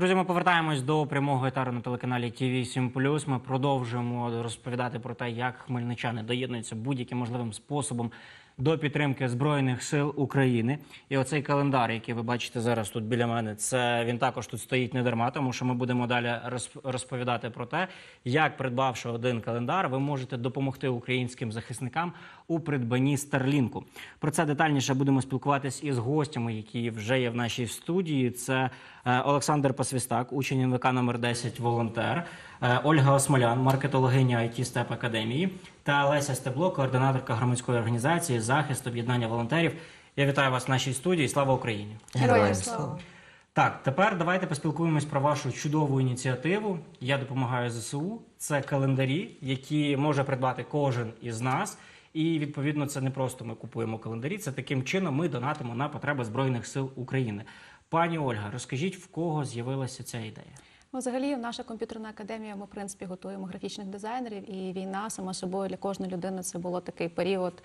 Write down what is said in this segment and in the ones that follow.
Друзі, ми повертаємось до прямого етеру на телеканалі ТВ 7 Ми продовжуємо розповідати про те, як хмельничани доєднуються будь-яким можливим способом до підтримки збройних сил України. І оцей календар, який ви бачите зараз тут біля мене, це він також тут стоїть не дарма, тому що ми будемо далі розп- розповідати про те, як придбавши один календар, ви можете допомогти українським захисникам у придбанні Старлінку. Про це детальніше будемо спілкуватись із гостями, які вже є в нашій студії. Це е, Олександр Пасвістак, учень НВК номер 10 волонтер, е, Ольга Осмолян, маркетологиня IT Степ Академії та Леся Стебло, координаторка громадської організації захист об'єднання волонтерів. Я вітаю вас в нашій студії. Слава Україні! Героям слава. Так, тепер давайте поспілкуємось про вашу чудову ініціативу. Я допомагаю ЗСУ. Це календарі, які може придбати кожен із нас. І відповідно це не просто ми купуємо календарі. Це таким чином ми донатимо на потреби збройних сил України. Пані Ольга, розкажіть, в кого з'явилася ця ідея? Ну, взагалі, наша комп'ютерна академія, ми в принципі готуємо графічних дизайнерів, і війна сама собою для кожної людини це було такий період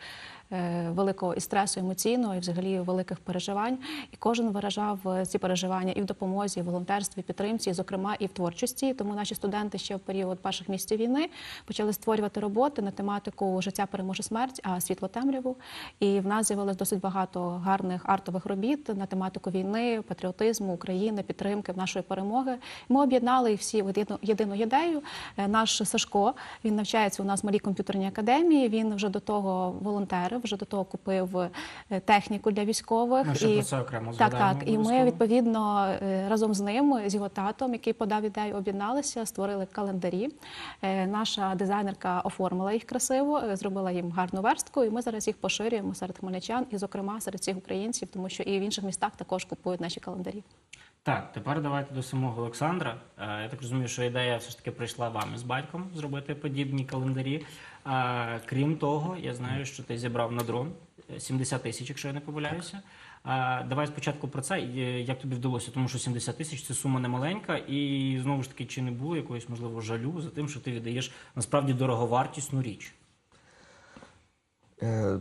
великого і стресу емоційного, і взагалі великих переживань. І кожен виражав е, ці переживання і в допомозі, і в волонтерстві, і підтримці, і, зокрема, і в творчості. Тому наші студенти ще в період перших місяців війни почали створювати роботи на тематику Життя переможе смерть, а світло темряву. І в нас з'явилось досить багато гарних артових робіт на тематику війни, патріотизму, України, підтримки нашої перемоги. Ми об'єднали їх всі в єдину, єдину ідею. Е, Наш Сашко він навчається у нас в малій комп'ютерній академії. Він вже до того волонтерив, вже до того купив е, техніку для військових. Ми ще про це окремо так, так. І ми відповідно е, разом з ним, з його татом, який подав ідею, об'єдналися, створили календарі. Е, Наша дизайнерка оформила їх красиво, зробила їм гарну верстку, і ми зараз їх поширюємо серед хмельничан і, зокрема, серед всіх українців, тому що і в інших містах також купують наші календарі. Так, тепер давайте до самого Олександра. Е, Я так розумію, що ідея все ж таки прийшла вам із батьком зробити подібні календарі. Е, Крім того, я знаю, що ти зібрав на дрон е, 70 тисяч, якщо я не помиляюся. Е, Давай спочатку про це. Е, Як тобі вдалося? Тому що 70 тисяч це сума немаленька, і знову ж таки, чи не було якогось можливо жалю за тим, що ти віддаєш насправді дороговартісну річ? Е,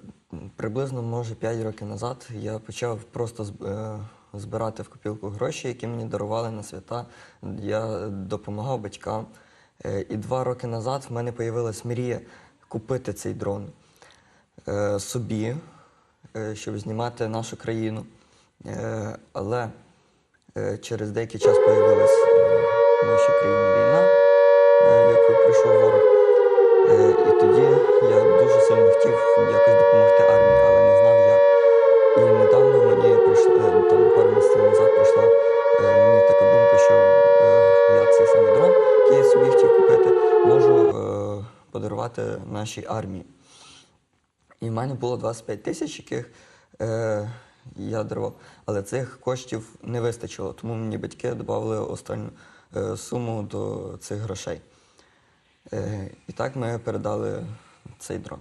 Приблизно, може, 5 років назад я почав просто е, збирати в копілку гроші, які мені дарували на свята. Я допомагав батькам. Е, І два роки назад в мене з'явилась мрія купити цей дрон е, собі, е, щоб знімати нашу країну. Але через деякий час з'явилась в нашій країні війна, е, як прийшов ворог. І тоді я дуже сильно хотів якось допомогти армії, але не знав як. І недавно мені прийшло, е, там пару місяців назад прийшла е, мені така думка, що е, я цей самий дрон, який я собі хотів купити, можу подарувати нашій армії. І в мене було 25 тисяч, яких я дарував. Але цих коштів не вистачило, тому мені батьки додали останню суму до цих грошей. І так ми передали цей дрон.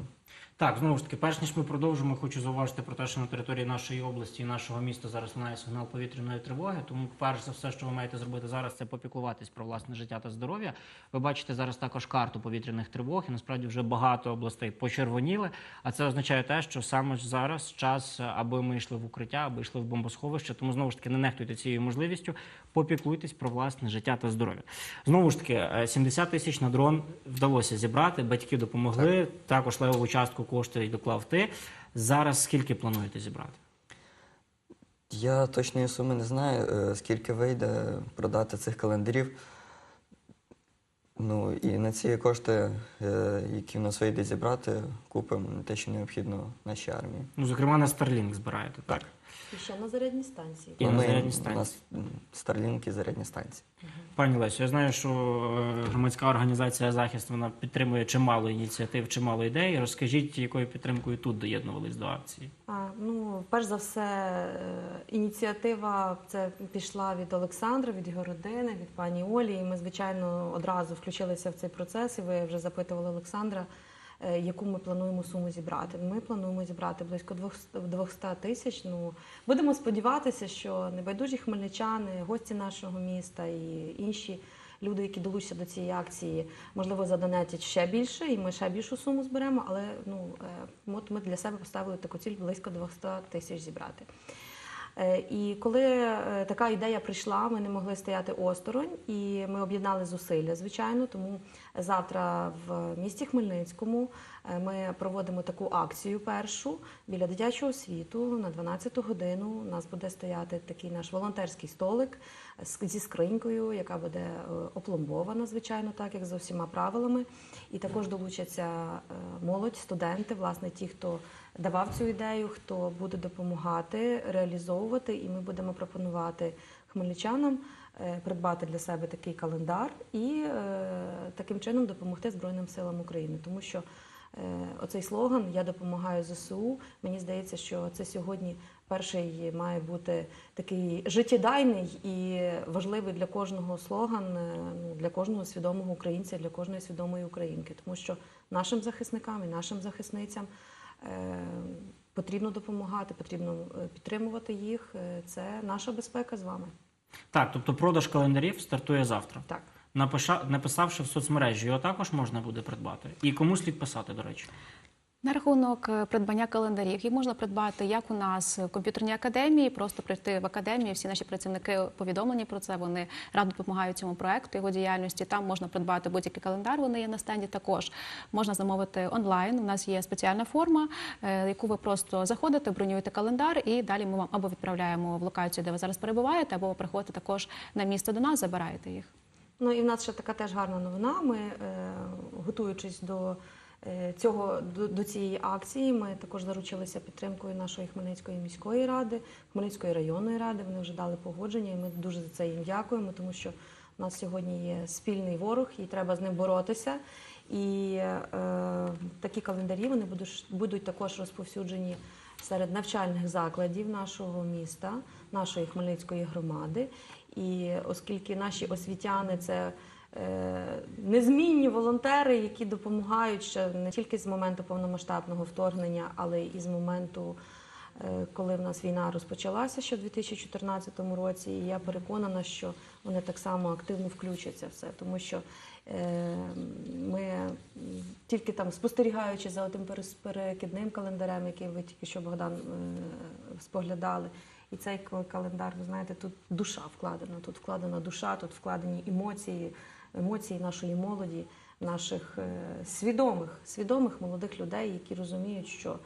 Так, знову ж таки, перш ніж ми продовжимо, хочу зауважити про те, що на території нашої області і нашого міста зараз лунає сигнал повітряної тривоги. Тому, перш за все, що ви маєте зробити зараз, це попіклуватись про власне життя та здоров'я. Ви бачите зараз також карту повітряних тривог, і насправді вже багато областей почервоніли. А це означає те, що саме ж зараз час, аби ми йшли в укриття, аби йшли в бомбосховище. Тому знову ж таки не нехтуйте цією можливістю. Попіклуйтесь про власне життя та здоров'я. Знову ж таки, е, 70 тисяч на дрон вдалося зібрати. Батьки допомогли. Також левову частку коштує і доклав ти. Зараз скільки плануєте зібрати? Я точної суми не знаю, е, скільки вийде продати цих календарів. Ну і на ці кошти, е, які в нас вийде зібрати, купимо те, що необхідно нашій армії. Ну, зокрема, на Starlink збираєте, так? І ще на зарядні станції. І на Ми- зарядні У станції. нас Старлінки, зарядні станції. Пані Лесю, я знаю, що е, громадська організація захист вона підтримує чимало ініціатив, чимало ідей. Розкажіть, якою підтримкою тут доєднувались до акції? А, ну, перш за все, е, ініціатива це пішла від Олександра, від його родини, від пані Олі. І ми, звичайно, одразу включилися в цей процес. І ви вже запитували Олександра, яку ми плануємо суму зібрати. Ми плануємо зібрати близько 200 200 тисяч. Ну, будемо сподіватися, що небайдужі хмельничани, гості нашого міста і інші. Люди, які долучаться до цієї акції, можливо, задонатять ще більше, і ми ще більшу суму зберемо. Але ну е, от ми для себе поставили таку ціль близько 200 тисяч зібрати. Е, І коли е, така ідея прийшла, ми не могли стояти осторонь, і ми об'єднали зусилля, звичайно. Тому завтра в місті Хмельницькому е, ми проводимо таку акцію першу біля дитячого світу на 12-ту годину. У нас буде стояти такий наш волонтерський столик зі скринькою, яка буде е, опломбована, звичайно, так як за всіма правилами. І також долучаться е, молодь, студенти, власне, ті, хто давав цю ідею, хто буде допомагати реалізовувати, і ми будемо пропонувати хмельничанам е, придбати для себе такий календар і таким чином допомогти Збройним силам України, тому що оцей слоган Я допомагаю ЗСУ. Мені здається, що це сьогодні перший має бути такий життєдайний і важливий для кожного слоган, е, для кожного свідомого українця, для кожної свідомої українки, тому що нашим захисникам і нашим захисницям. Е, Потрібно допомагати, потрібно е, підтримувати їх. Це наша безпека з вами. Так, тобто продаж календарів стартує завтра. Так. Напиша, написавши в соцмережі, його також можна буде придбати. І кому слід писати, до речі. На рахунок е, придбання календарів їх можна придбати як у нас в комп'ютерній академії, просто прийти в академію. Всі наші працівники повідомлені про це. Вони радо допомагають цьому проекту його діяльності. Там можна придбати будь-який календар. Вони є на стенді. Також можна замовити онлайн. У нас є спеціальна форма, е, яку ви просто заходите, бронюєте календар, і далі ми вам або відправляємо в локацію, де ви зараз перебуваєте, або ви приходите також на місце до нас, забираєте їх. Ну і в нас ще така теж гарна новина. Ми, е, готуючись до цього до, до цієї акції, ми також заручилися підтримкою нашої Хмельницької міської ради, Хмельницької районної ради. Вони вже дали погодження, і ми дуже за це їм дякуємо, тому що у нас сьогодні є спільний ворог, і треба з ним боротися. І е, такі календарі вони будуть, будуть також розповсюджені серед навчальних закладів нашого міста, нашої Хмельницької громади. І оскільки наші освітяни це е, незмінні волонтери, які допомагають ще не тільки з моменту повномасштабного вторгнення, але і з моменту, е, коли в нас війна розпочалася ще в 2014 році. І я переконана, що вони так само активно включаться в це, тому що е, ми тільки там спостерігаючи за тим перекидним календарем, який ви тільки що Богдан е, споглядали. І цей календар, ви знаєте, тут душа вкладена. Тут вкладена душа, тут вкладені емоції, емоції нашої молоді, наших е, свідомих, свідомих молодих людей, які розуміють, що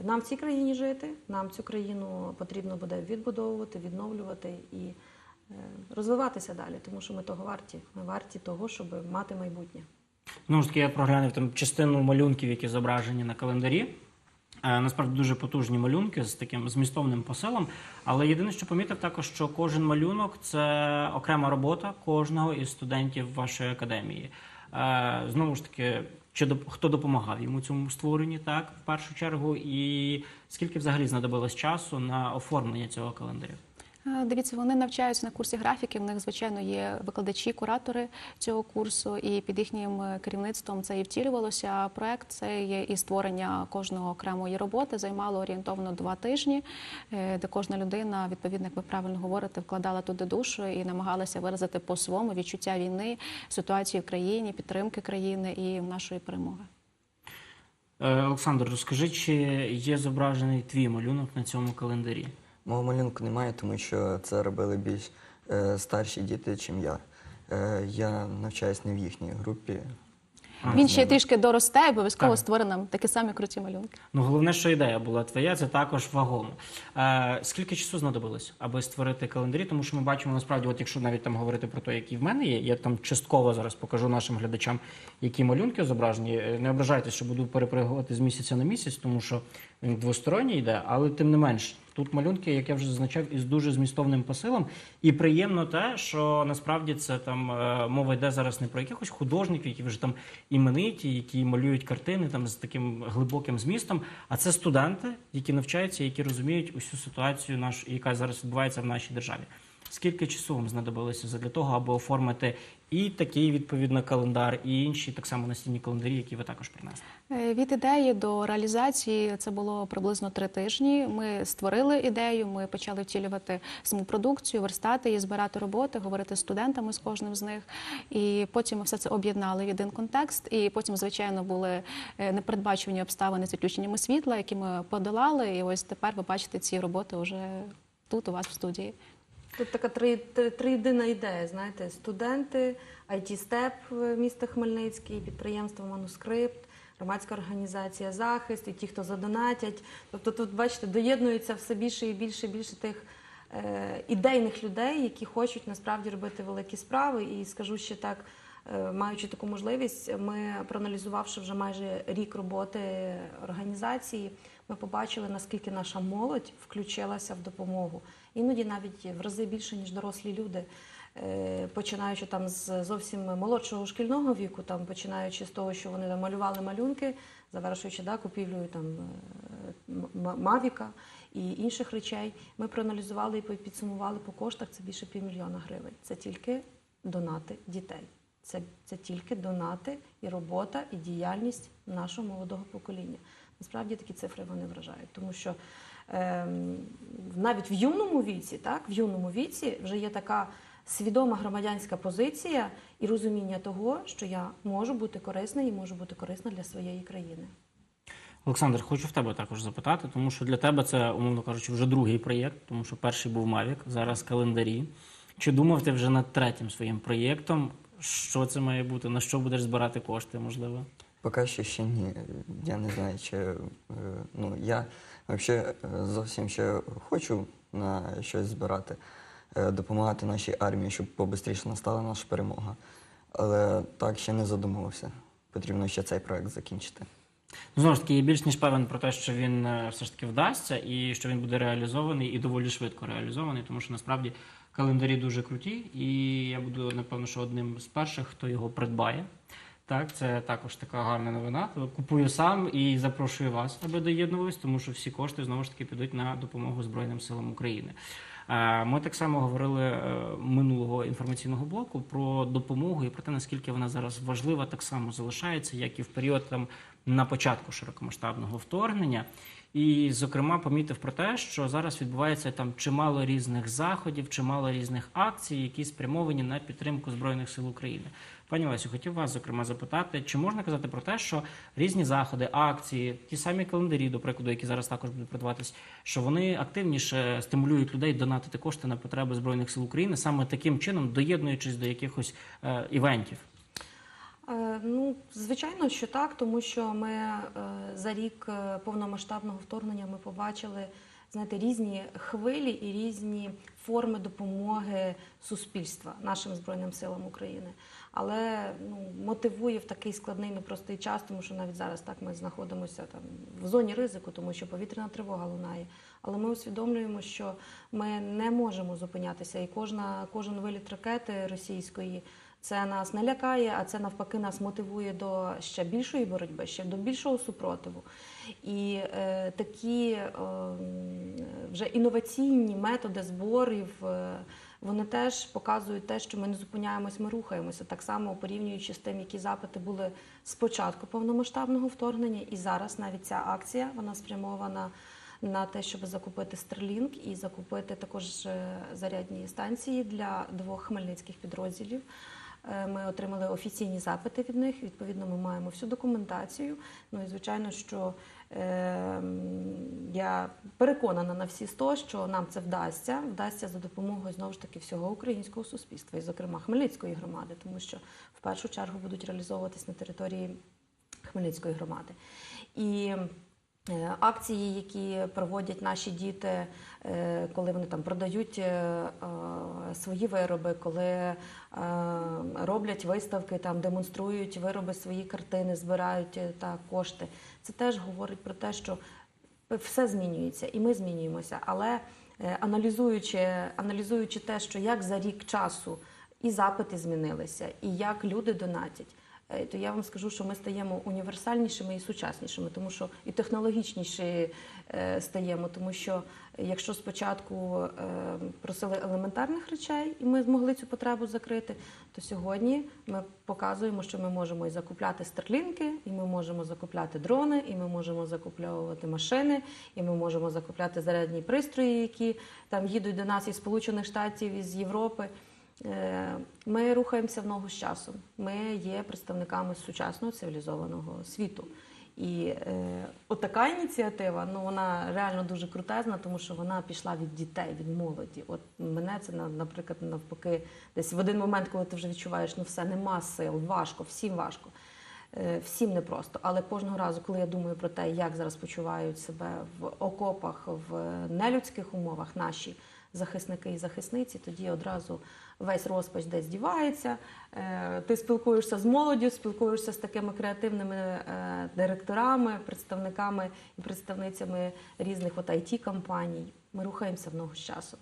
нам в цій країні жити, нам цю країну потрібно буде відбудовувати, відновлювати і е, розвиватися далі, тому що ми того варті. Ми варті того, щоб мати майбутнє. Ну ж таки, я проглянув там частину малюнків, які зображені на календарі. Е, Насправді дуже потужні малюнки з таким змістовним посилом. Але єдине, що помітив також, що кожен малюнок це окрема робота кожного із студентів вашої академії. Е, Знову ж таки, чи хто допомагав йому цьому створенні, так в першу чергу, і скільки взагалі знадобилось часу на оформлення цього календаря? Е, Дивіться, вони навчаються на курсі графіки. В них, звичайно, є викладачі, куратори цього курсу, і під їхнім е, керівництвом це і втілювалося. Проект це є і створення кожного окремої роботи. Займало орієнтовно два тижні, е, де кожна людина, відповідно, як ви правильно говорите, вкладала туди душу і намагалася виразити по своєму відчуття війни, ситуації в країні, підтримки країни і нашої перемоги. Олександр, розкажи, чи є зображений твій малюнок на цьому календарі? Мого малюнку немає, тому що це робили більш е, старші діти, чим я. Е, я навчаюсь не в їхній групі. Він ще трішки доросте, і обов'язково Так. створить нам такі самі круті малюнки. Ну, головне, що ідея була твоя, це також вагомо. Е, скільки часу знадобилось, аби створити календарі? Тому що ми бачимо насправді, от якщо навіть там говорити про те, які в мене є, я там частково зараз покажу нашим глядачам, які малюнки зображені. Е, Не ображайтеся, що буду перепригувати з місяця на місяць, тому що він двосторонній йде, але тим не менш. Тут малюнки, як я вже зазначав, із дуже змістовним посилом. І приємно те, що насправді це там е, мова йде зараз не про якихось художників, які вже там імениті, які малюють картини там з таким глибоким змістом. А це студенти, які навчаються, які розуміють усю ситуацію, нашу, яка зараз відбувається в нашій державі. Скільки часу вам знадобилося для того, аби оформити і такий відповідно календар, і інші так само настільні календарі, які ви також принесли? Е, Від ідеї до реалізації це було приблизно три тижні. Ми створили ідею, ми почали втілювати саму продукцію, верстати її, збирати роботи, говорити з студентами з кожним з них. І потім ми все це об'єднали в один контекст. І потім, звичайно, були е, непередбачувані обставини з відключеннями світла, які ми подолали. І ось тепер ви бачите ці роботи вже тут у вас в студії. Тут така три, три, триєдина ідея, знаєте, студенти, IT степ міста Хмельницький, підприємство Манускрипт, громадська організація Захист і ті, хто задонатять. Тобто тут, бачите, доєднується все більше і більше і більше тих е, ідейних людей, які хочуть насправді робити великі справи. І скажу ще так, е, маючи таку можливість, ми проаналізувавши вже майже рік роботи організації, ми побачили, наскільки наша молодь включилася в допомогу. Іноді навіть в рази більше, ніж дорослі люди. Е, Починаючи там з зовсім молодшого шкільного віку, там починаючи з того, що вони малювали малюнки, завершуючи да, купівлею там е, мавіка і інших речей, ми проаналізували і підсумували по коштах це більше півмільйона гривень. Це тільки донати дітей. Це, це тільки донати і робота, і діяльність нашого молодого покоління. Насправді такі цифри вони вражають, тому що навіть в юному віці, так, в юному віці вже є така свідома громадянська позиція і розуміння того, що я можу бути корисна і можу бути корисна для своєї країни. Олександр, хочу в тебе також запитати, тому що для тебе це, умовно кажучи, вже другий проєкт, тому що перший був Мавік, зараз календарі. Чи думав ти вже над третім своїм проєктом? Що це має бути? На що будеш збирати кошти, можливо? Поки що ще ні. Я не знаю, чи е, ну я взагалі зовсім ще хочу на щось збирати, е, допомагати нашій армії, щоб побистріше настала наша перемога. Але так ще не задумувався. Потрібно ще цей проект закінчити. Ну, Знову ж таки, я більш ніж певен про те, що він е, все ж таки вдасться і що він буде реалізований і доволі швидко реалізований, тому що насправді календарі дуже круті, і я буду напевно, що одним з перших, хто його придбає. Так, це також така гарна новина. Купую сам і запрошую вас, аби доєднувались, тому що всі кошти знову ж таки підуть на допомогу Збройним силам України. Е, Ми так само говорили е, минулого інформаційного блоку про допомогу і про те, наскільки вона зараз важлива, так само залишається, як і в період там на початку широкомасштабного вторгнення. І, зокрема, помітив про те, що зараз відбувається там чимало різних заходів, чимало різних акцій, які спрямовані на підтримку збройних сил України. Пані Лесю, хотів вас зокрема запитати, чи можна казати про те, що різні заходи, акції, ті самі календарі, до прикладу, які зараз також будуть продаватись, що вони активніше стимулюють людей донатити кошти на потреби збройних сил України, саме таким чином доєднуючись до якихось е, івентів. Е, Ну, звичайно, що так, тому що ми е, за рік е, повномасштабного вторгнення ми побачили знаєте, різні хвилі і різні форми допомоги суспільства нашим збройним силам України. Але ну, мотивує в такий складний непростий час, тому що навіть зараз так ми знаходимося там в зоні ризику, тому що повітряна тривога лунає. Але ми усвідомлюємо, що ми не можемо зупинятися, і кожна кожен виліт ракети російської. Це нас не лякає, а це навпаки нас мотивує до ще більшої боротьби, ще до більшого супротиву. І е, такі е, вже інноваційні методи зборів. Е, вони теж показують те, що ми не зупиняємось, ми рухаємося. Так само порівнюючи з тим, які запити були спочатку повномасштабного вторгнення, і зараз навіть ця акція вона спрямована на те, щоб закупити Starlink і закупити також е, зарядні станції для двох хмельницьких підрозділів. Е, Ми отримали офіційні запити від них. Відповідно, ми маємо всю документацію. Ну і звичайно, що е, я переконана на всі сто, що нам це вдасться. Вдасться за допомогою знову ж таки всього українського суспільства, і зокрема Хмельницької громади, тому що в першу чергу будуть реалізовуватись на території Хмельницької громади. І акції, які проводять наші діти, е, коли вони там продають е, е, свої вироби, коли е, роблять виставки, там демонструють вироби, свої картини, збирають е, та кошти. Це теж говорить про те, що все змінюється, і ми змінюємося. Але е, аналізуючи, аналізуючи те, що як за рік часу і запити змінилися, і як люди донатять. Е, То я вам скажу, що ми стаємо універсальнішими і сучаснішими, тому що і технологічніші е, стаємо. Тому що якщо спочатку е, просили елементарних речей, і ми змогли цю потребу закрити, то сьогодні ми показуємо, що ми можемо і закупляти старлінки, і ми можемо закупляти дрони, і ми можемо закуплювати машини, і ми можемо закупляти зарядні пристрої, які там їдуть до нас із Сполучених Штатів, із Європи. Е, Ми рухаємося в ногу з часом. Ми є представниками сучасного цивілізованого світу. І е, от така ініціатива, ну вона реально дуже крутезна, тому що вона пішла від дітей, від молоді. От мене це наприклад навпаки, десь в один момент, коли ти вже відчуваєш, ну все нема сил, важко, всім важко. Е, Всім непросто, але кожного разу, коли я думаю про те, як зараз почувають себе в окопах, в нелюдських умовах наші захисники і захисниці, тоді одразу весь розпач десь дівається. Е, Ти спілкуєшся з молоддю, спілкуєшся з такими креативними е, директорами, представниками і представницями різних it компаній Ми рухаємося в ногу з часом.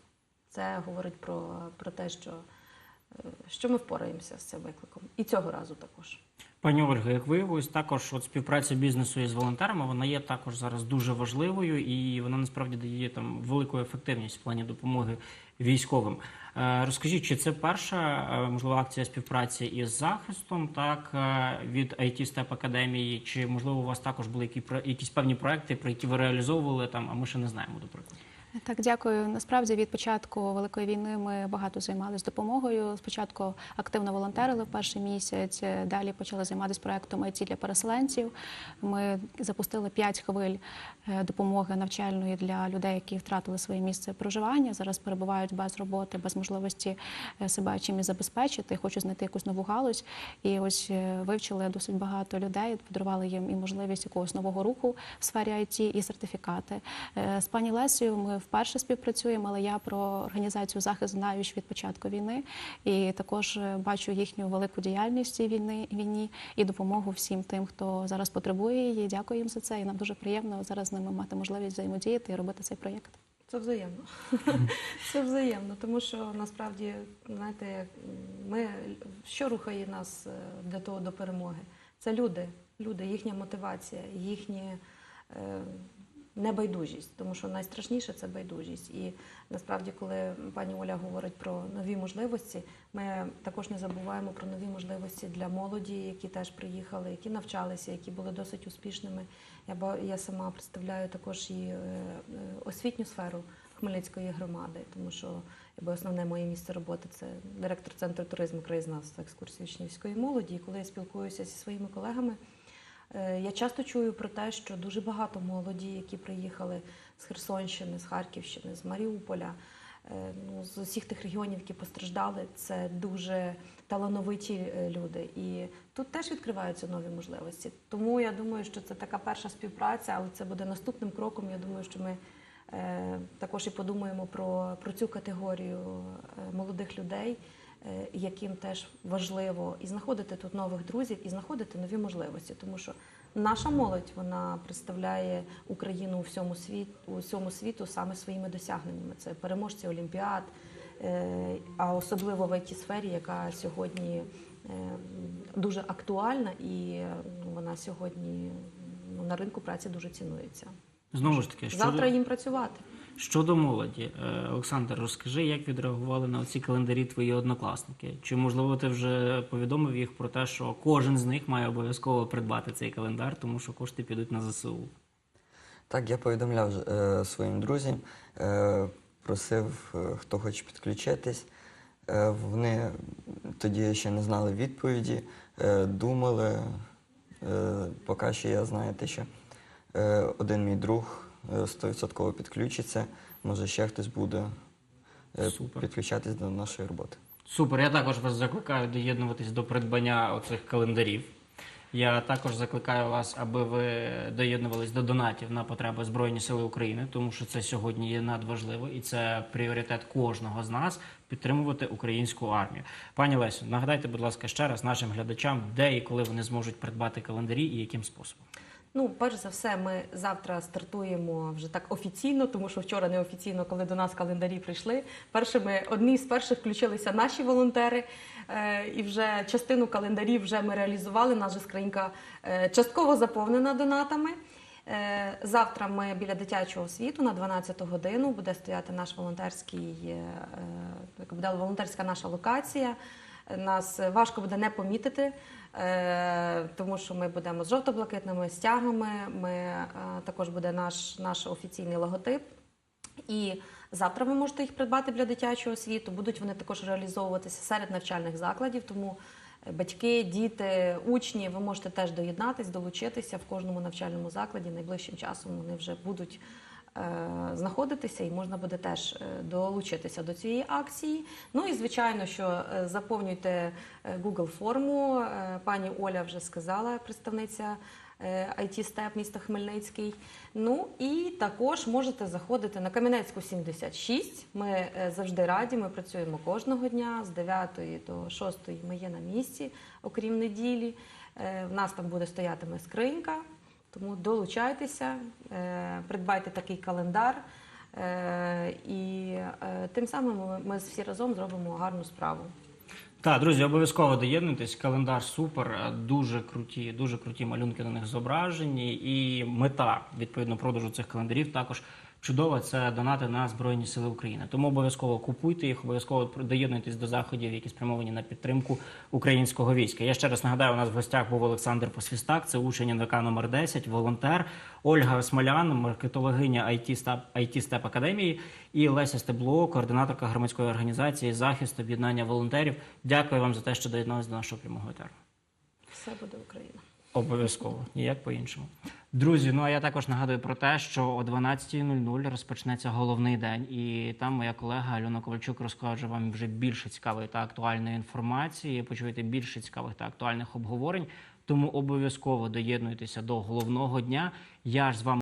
Це говорить про, про те, що, е, що ми впораємося з цим викликом. І цього разу також. Пані Ольга, як виявилось, також от співпраця бізнесу із волонтерами вона є також зараз дуже важливою і вона насправді дає там велику ефективність в плані допомоги військовим. Е, Розкажіть, чи це перша е, можливо акція співпраці із захистом, так е, від IT Step Академії, чи можливо у вас також були якісь певні проекти, про які ви реалізовували там, а ми ще не знаємо, до прикладу. Так, дякую. Насправді від початку великої війни ми багато займалися допомогою. Спочатку активно волонтерили в перший місяць. Далі почали займатися проектом IT для переселенців. Ми запустили п'ять хвиль е, допомоги навчальної для людей, які втратили своє місце проживання. Зараз перебувають без роботи, без можливості е, себе чимось забезпечити. Хочуть знайти якусь нову галузь. І ось е, вивчили досить багато людей, подарували їм і можливість якогось нового руху в сфері IT, і сертифікати. З пані Лесею ми вперше співпрацюємо, але я про організацію захист знаю ще від початку війни. І також е, бачу їхню велику діяльність в цій війни, війні і допомогу всім тим, хто зараз потребує її. Дякую їм за це. І нам дуже приємно зараз з ними мати можливість взаємодіяти і робити цей проєкт. Це взаємно. Це взаємно, тому що насправді, знаєте, ми що рухає нас е, для того до перемоги? Це люди, люди, їхня мотивація, їхня е, небайдужість, тому що найстрашніше це байдужість. І насправді, коли пані Оля говорить про нові можливості, ми також не забуваємо про нові можливості для молоді, які теж приїхали, які навчалися, які були досить успішними. Я ба- я сама представляю також і е, е, освітню сферу Хмельницької громади, тому що якби основне моє місце роботи це директор центру туризму краєзнавства екскурсії учнівської молоді. І коли я спілкуюся зі своїми колегами, я часто чую про те, що дуже багато молоді, які приїхали з Херсонщини, з Харківщини, з Маріуполя. е, Ну, з усіх тих регіонів, які постраждали, це дуже талановиті е, люди. І тут теж відкриваються нові можливості. Тому я думаю, що це така перша співпраця, але це буде наступним кроком. Я думаю, що ми е, також і подумаємо про, про цю категорію е, молодих людей, е, яким теж важливо і знаходити тут нових друзів, і знаходити нові можливості, тому що наша молодь вона представляє Україну у всьому світ, у всьому світу саме своїми досягненнями. Це переможці Олімпіад, е, а особливо в it сфері, яка сьогодні е, дуже актуальна і е, ну, вона сьогодні ну, на ринку праці дуже цінується. Знову ж таки. Завтра їм працювати. Щодо молоді, е, Олександр, розкажи, як відреагували на ці календарі твої однокласники? Чи можливо ти вже повідомив їх про те, що кожен з них має обов'язково придбати цей календар, тому що кошти підуть на ЗСУ? Так, я повідомляв е, своїм друзям, е, просив, е, хто хоче підключитись. Е, вони тоді ще не знали відповіді, е, думали. Е, поки що я знаєте, що е, один мій друг 100% підключиться, може ще хтось буде е, Супер. підключатись до нашої роботи. Супер. Я також вас закликаю доєднуватись до придбання оцих календарів. Я також закликаю вас, аби ви доєднувались до донатів на потреби Збройні Сили України, тому що це сьогодні є надважливо і це пріоритет кожного з нас підтримувати українську армію. Пані Лесю, нагадайте, будь ласка, ще раз нашим глядачам, де і коли вони зможуть придбати календарі і яким способом. Ну, перш за все, ми завтра стартуємо вже так офіційно, тому що вчора неофіційно, коли до нас календарі прийшли. Першими одні з перших включилися наші волонтери, е, і вже частину календарів вже ми реалізували. Наша скринька е, частково заповнена донатами. Е, Завтра ми біля дитячого світу на 12 годину буде стояти наш волонтерський, е, е, буде волонтерська наша локація. Нас важко буде не помітити, е, тому що ми будемо з жовто-блакитними стягами. Ми е, також буде наш, наш офіційний логотип. І завтра ви можете їх придбати для дитячого світу. Будуть вони також реалізовуватися серед навчальних закладів. Тому батьки, діти, учні, ви можете теж доєднатись, долучитися в кожному навчальному закладі. Найближчим часом вони вже будуть е, знаходитися і можна буде теж е, долучитися до цієї акції. Ну і звичайно, що е, заповнюйте е, Google форму. Е, Пані Оля вже сказала, представниця е, IT Степ міста Хмельницький. Ну і також можете заходити на Кам'янецьку 76. Ми е, завжди раді. Ми працюємо кожного дня з 9 до 6 Ми є на місці, окрім неділі. Е, В нас там буде стоятиме скринька. Тому долучайтеся, е, придбайте такий календар, е, і е, тим самим ми, всі разом зробимо гарну справу. Так, друзі, обов'язково доєднуйтесь. Календар супер, дуже круті, дуже круті малюнки на них зображені. І мета відповідно продажу цих календарів також чудова. Це донати на Збройні Сили України. Тому обов'язково купуйте їх, обов'язково доєднуйтесь до заходів, які спрямовані на підтримку українського війська. Я ще раз нагадаю, у нас в гостях був Олександр Посвістак, це учень НВК номер 10, волонтер, Ольга Смолян, маркетологиня IT Step Академії і Леся Стебло, координаторка громадської організації захист об'єднання волонтерів. Дякую вам за те, що доєдналися до нашого прямого етеру. Все буде Україна. Обов'язково, ніяк по-іншому. Друзі, ну а я також нагадую про те, що о 12.00 розпочнеться головний день, і там моя колега Альона Ковальчук розкаже вам вже більше цікавої та актуальної інформації. Почуєте більше цікавих та актуальних обговорень. Тому обов'язково доєднуйтеся до головного дня. Я ж з вами.